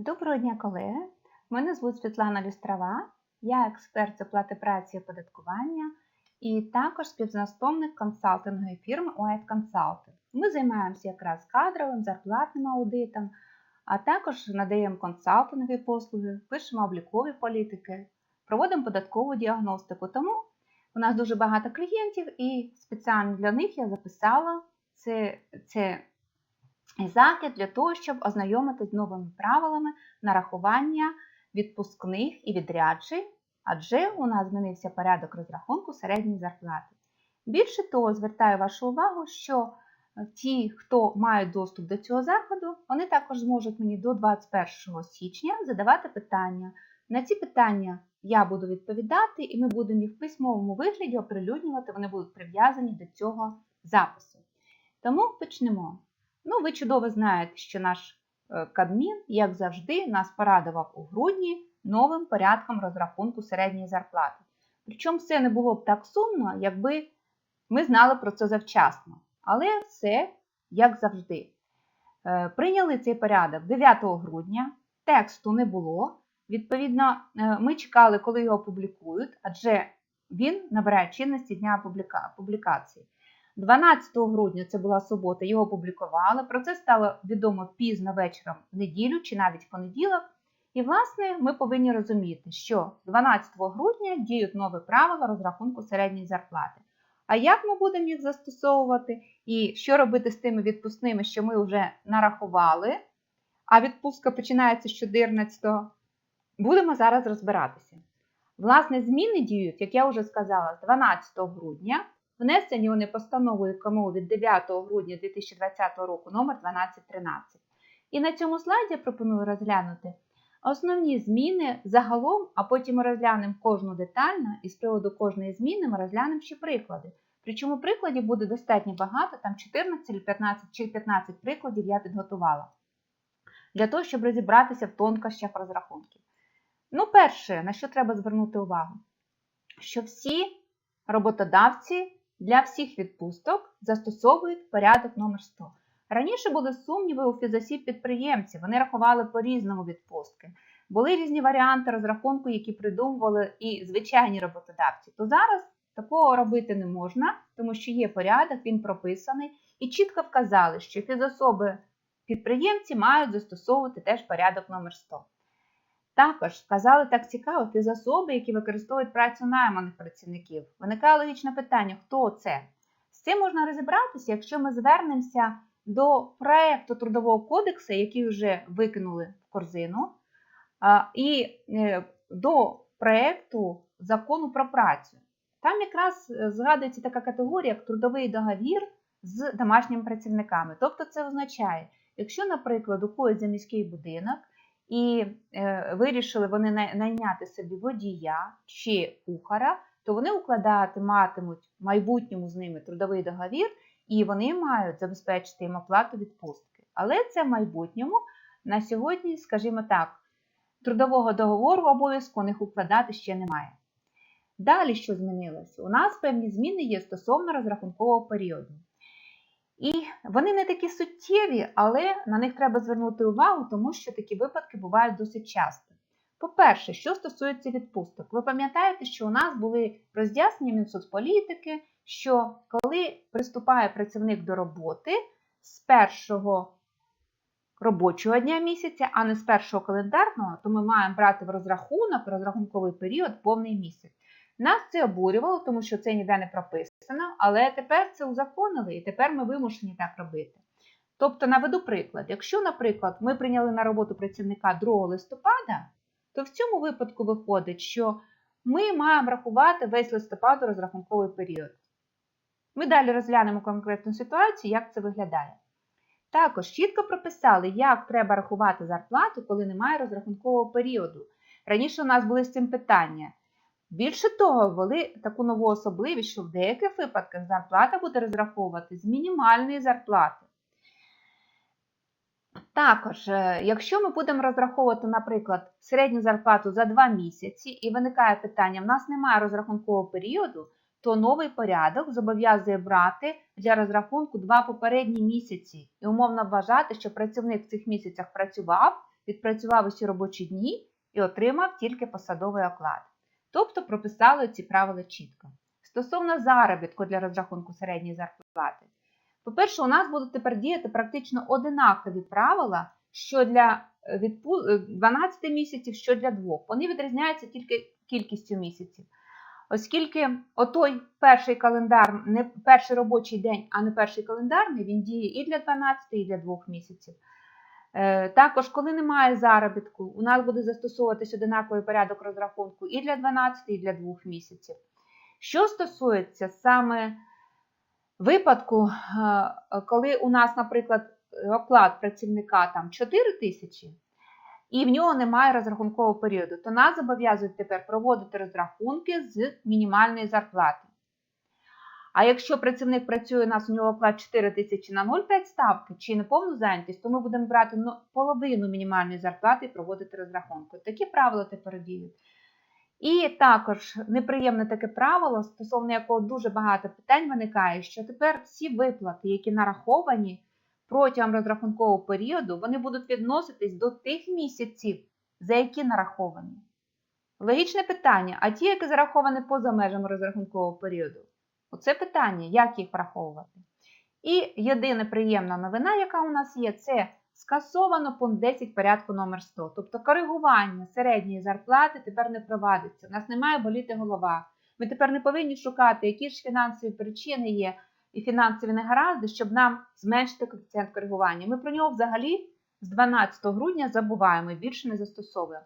Доброго дня, колеги! Мене звуть Світлана Лістрова, я експерт з оплати праці і оподаткування і також співзасновник консалтингової фірми White Consulting. Ми займаємося якраз кадровим, зарплатним аудитом, а також надаємо консалтингові послуги, пишемо облікові політики, проводимо податкову діагностику. Тому у нас дуже багато клієнтів і спеціально для них я записала це, це захід для того, щоб ознайомитись з новими правилами нарахування відпускних і відряджень, адже у нас змінився порядок розрахунку середньої зарплати. Більше того, звертаю вашу увагу, що ті, хто мають доступ до цього заходу, вони також зможуть мені до 21 січня задавати питання. На ці питання я буду відповідати, і ми будемо їх в письмовому вигляді оприлюднювати, вони будуть прив'язані до цього запису. Тому почнемо. Ну, ви чудово знаєте, що наш е, Кабмін, як завжди, нас порадував у грудні новим порядком розрахунку середньої зарплати. Причому все не було б так сумно, якби ми знали про це завчасно. Але все як завжди. Е, Прийняли цей порядок 9 грудня, тексту не було. Відповідно, е, ми чекали, коли його опублікують, адже він набирає чинності дня публікації. 12 грудня це була субота, його опублікували. Про це стало відомо пізно вечором в неділю чи навіть в понеділок. І, власне, ми повинні розуміти, що 12 грудня діють нові правила розрахунку середньої зарплати. А як ми будемо їх застосовувати і що робити з тими відпускними, що ми вже нарахували, а відпустка починається з 14-го, будемо зараз розбиратися. Власне, зміни діють, як я вже сказала, з 12 грудня. Внесені вони постановою КМУ від 9 грудня 2020 року номер 1213. І на цьому слайді я пропоную розглянути основні зміни загалом, а потім ми розглянемо кожну детально, і з приводу кожної зміни ми розглянемо ще приклади. Причому прикладів буде достатньо багато, там 14 чи 15 чи 15 прикладів я підготувала. Для того, щоб розібратися в тонкощах розрахунків. Ну, перше, на що треба звернути увагу, що всі роботодавці для всіх відпусток застосовують порядок номер 100. Раніше були сумніви у фізосіб підприємців, вони рахували по-різному відпустки. Були різні варіанти розрахунку, які придумували і звичайні роботодавці. То зараз такого робити не можна, тому що є порядок, він прописаний, і чітко вказали, що фізособи підприємці мають застосовувати теж порядок номер 100. Також вказали так цікаво фізособи, які використовують працю найманих працівників. Виникає логічне питання, хто це? З цим можна розібратися, якщо ми звернемося до проєкту Трудового кодексу, який вже викинули в корзину, і е, до проєкту закону про працю. Там якраз е, згадується така категорія, як трудовий договір з домашніми працівниками. Тобто це означає, якщо, наприклад, у когось за міський будинок, і е, вирішили вони найняти собі водія чи кухара, то вони укладатимуть в майбутньому з ними трудовий договір, і вони мають забезпечити їм оплату відпустки. Але це в майбутньому на сьогодні, скажімо так, трудового договору обов'язку у них укладати ще немає. Далі, що змінилося? У нас певні зміни є стосовно розрахункового періоду. І вони не такі суттєві, але на них треба звернути увагу, тому що такі випадки бувають досить часто. По-перше, що стосується відпусток, ви пам'ятаєте, що у нас були роз'яснення Мінсоцполітики, що коли приступає працівник до роботи з першого робочого дня місяця, а не з першого календарного, то ми маємо брати в розрахунок розрахунковий період повний місяць. Нас це обурювало, тому що це ніде не прописано, але тепер це узаконили і тепер ми вимушені так робити. Тобто, наведу приклад, якщо, наприклад, ми прийняли на роботу працівника 2 листопада, то в цьому випадку виходить, що ми маємо рахувати весь листопад розрахунковий період. Ми далі розглянемо конкретну ситуацію, як це виглядає. Також чітко прописали, як треба рахувати зарплату, коли немає розрахункового періоду. Раніше у нас були з цим питання. Більше того, ввели таку нову особливість, що в деяких випадках зарплата буде розраховувати з мінімальної зарплати. Також, е, якщо ми будемо розраховувати, наприклад, середню зарплату за 2 місяці, і виникає питання, в нас немає розрахункового періоду, то новий порядок зобов'язує брати для розрахунку 2 попередні місяці і умовно вважати, що працівник в цих місяцях працював, відпрацював усі робочі дні і отримав тільки посадовий оклад. Тобто прописали ці правила чітко. Стосовно заробітку для розрахунку середньої зарплати. По-перше, у нас будуть тепер діяти практично одинакові правила, що для е, відпу- е, 12 місяців, що для двох. Вони відрізняються тільки кількістю місяців. Оскільки отой перший календар, не перший робочий день, а не перший календарний, він діє і для 12, і для двох місяців. Е, Також, коли немає заробітку, у нас буде застосовуватись одинаковий порядок розрахунку і для 12, і для двох місяців. Що стосується саме випадку, е, коли у нас, наприклад, оклад працівника там 4 тисячі, і в нього немає розрахункового періоду, то нас зобов'язують тепер проводити розрахунки з мінімальної зарплати. А якщо працівник працює у нас, у нього оклад 4 тисячі на 0,5 ставки чи неповну зайнятість, то ми будемо брати ну, половину мінімальної зарплати і проводити розрахунки. Такі правила тепер діють. І також неприємне таке правило, стосовно якого дуже багато питань виникає, що тепер всі виплати, які нараховані протягом розрахункового періоду, вони будуть відноситись до тих місяців, за які нараховані. Логічне питання: а ті, які зараховані поза межами розрахункового періоду? Оце питання, як їх враховувати. І єдина приємна новина, яка у нас є, це скасовано пункт 10 порядку номер 100. Тобто коригування середньої зарплати тепер не провадиться. У нас немає боліти голова. Ми тепер не повинні шукати, які ж фінансові причини є і фінансові негаразди, щоб нам зменшити коефіцієнт коригування. Ми про нього взагалі з 12 грудня забуваємо і більше не застосовуємо.